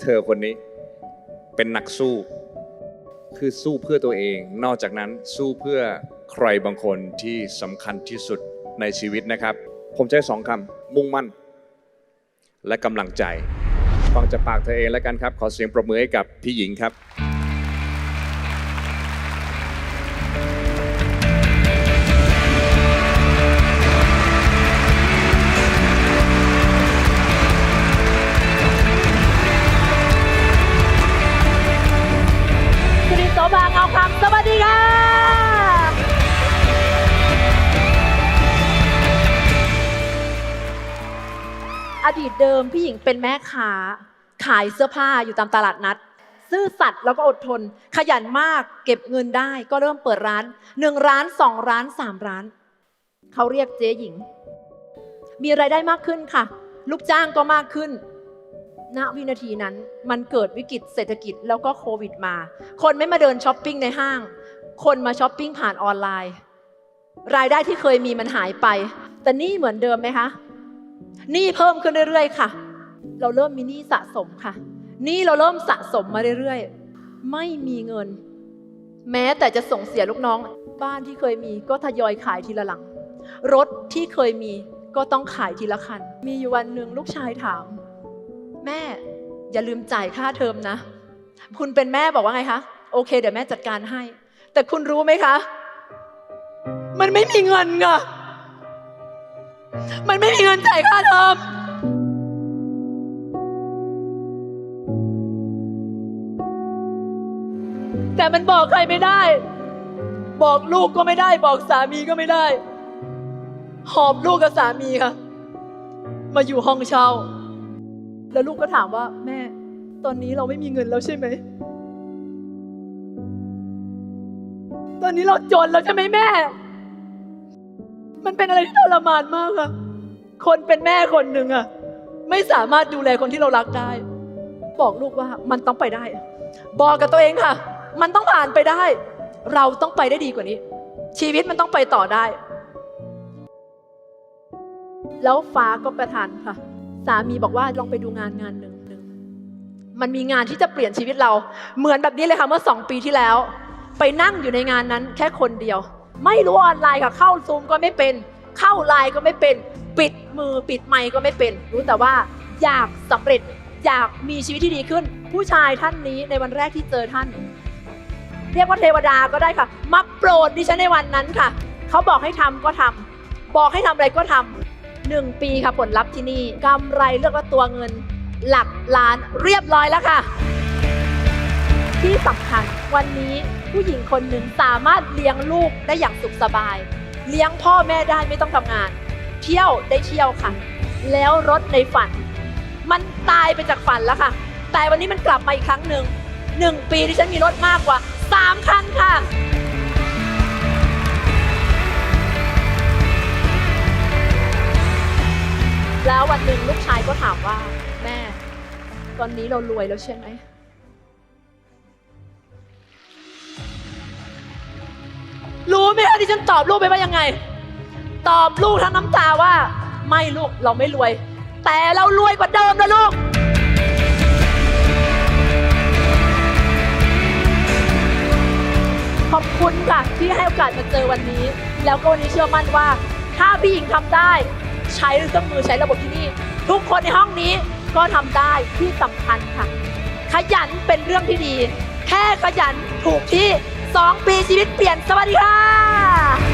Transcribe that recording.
เธอคนนี้เป็นนักสู้ คือสู้เพื่อตัวเอง นอกจากนั้นสู้เพื่อใครบางคนที่สำคัญที่สุดในชีวิตนะครับ ผมใช้สองคำมุ่งมั่น และกำลังใจ ฟังจากปากเธอเองแล้วกันครับ ขอเสียงปรบมือให้กับพี่หญิงครับ ภาเงาคำสวัสดีค่ะอดีตเดิมพี่หญิงเป็นแม่ค้า ขายเสื้อผ้าอยู่ตามตลาดนัด ซื่อสัตย์แล้วก็อดทน ขยันมากเก็บเงินได้ ก็เริ่มเปิดร้านหนึ่งร้านสองร้านสามร้าน เขาเรียกเจ๊หญิง มีรายได้มากขึ้นค่ะ ลูกจ้างก็มากขึ้น ณวินาทีนั้นมันเกิดวิกฤตเศรษฐกิจแล้วก็โควิดมา คนไม่มาเดินช้อปปิ้งในห้าง คนมาช้อปปิ้งผ่านออนไลน์ รายได้ที่เคยมีมันหายไป แต่นี่เหมือนเดิมไหมคะนี้เพิ่มขึ้นเรื่อยๆค่ะ เราเริ่มมีหนี้สะสมค่ะนี้เราเริ่มสะสมมาเรื่อยๆ ไม่มีเงิน แม้แต่จะส่งเสียลูกน้อง บ้านที่เคยมีก็ทยอยขายทีละหลัง รถที่เคยมีก็ต้องขายทีละคัน มีอยู่วันหนึ่งลูกชายถาม แม่อย่าลืมจ่ายค่าเทอมนะ คุณเป็นแม่บอกว่าไงคะ โอเค เดี๋ยวแม่จัดการให้ แต่คุณรู้ไหมคะ มันไม่มีเงินไงมันไม่มีเงินจ่ายค่าเทอมแต่มันบอกใครไม่ได้ บอกลูกก็ไม่ได้ บอกสามีก็ไม่ได้ หอบลูกกับสามีค่ะ มาอยู่ห้องเช่า แล้วลูกก็ถามว่าแม่ตอนนี้เราไม่มีเงินแล้วใช่ไหม ตอนนี้เราจนแล้วใช่ไหมแม่ มันเป็นอะไรที่ทรมานมากอะคนเป็นแม่คนหนึ่งอะไม่สามารถดูแลคนที่เรารักได้ บอกลูกว่ามันต้องไปได้ บอกกับตัวเองค่ะ มันต้องผ่านไปได้ เราต้องไปได้ดีกว่านี้ ชีวิตมันต้องไปต่อได้ แล้วฟ้าก็ประทานค่ะ สามีบอกว่าลองไปดูงานงานหนึ่งมันมีงานที่จะเปลี่ยนชีวิตเรา เหมือนแบบนี้เลยค่ะเมื่อสองปีที่แล้ว ไปนั่งอยู่ในงานนั้นแค่คนเดียว ไม่รู้ออนไลน์ค่ะเข้าซูมก็ไม่เป็น เข้าไลน์ก็ไม่เป็น ปิดมือปิดไมค์ก็ไม่เป็น รู้แต่ว่าอยากสำเร็จอยากมีชีวิตที่ดีขึ้น ผู้ชายท่านนี้ในวันแรกที่เจอท่าน เรียกว่าเทวดาก็ได้ค่ะ มาโปรดดิฉันในวันนั้นค่ะ เขาบอกให้ทำก็ทำ บอกให้ทำอะไรก็ทำ 1 ปีค่ะผลลัพธ์ที่นี่กำไรเรียกว่าตัวเงิน หลักล้านเรียบร้อยแล้วค่ะ ที่สำคัญวันนี้ผู้หญิงคนหนึ่งสามารถเลี้ยงลูกได้อย่างสุขสบาย เลี้ยงพ่อแม่ได้ไม่ต้องทำงาน เที่ยวได้เที่ยวค่ะ แล้วรถในฝัน มันตายไปจากฝันแล้วค่ะ แต่วันนี้มันกลับมาอีกครั้งหนึ่งหนึ่งปีที่ฉันมีรถมากกว่า 3 คันค่ะ ก็ถามว่าแม่ ตอนนี้เรารวยแล้วใช่ไหม รู้ไหมคะที่ฉันตอบลูกไปว่ายังไง ตอบลูกทั้งน้ำตาว่า ไม่ลูกเราไม่รวย แต่เรารวยกว่าเดิมนะลูกขอบคุณค่ะที่ให้โอกาสมาเจอวันนี้ แล้วก็วันนี้เชื่อมั่นว่า ถ้าพี่หญิงทำได้ ใช้เครื่องมือใช้ระบบที่นี่ ทุกคนในห้องนี้ก็ทำได้ที่สำคัญค่ะ ขยันเป็นเรื่องที่ดี แค่ขยันถูกที่ 2 ปีชีวิตเปลี่ยนสวัสดีค่ะ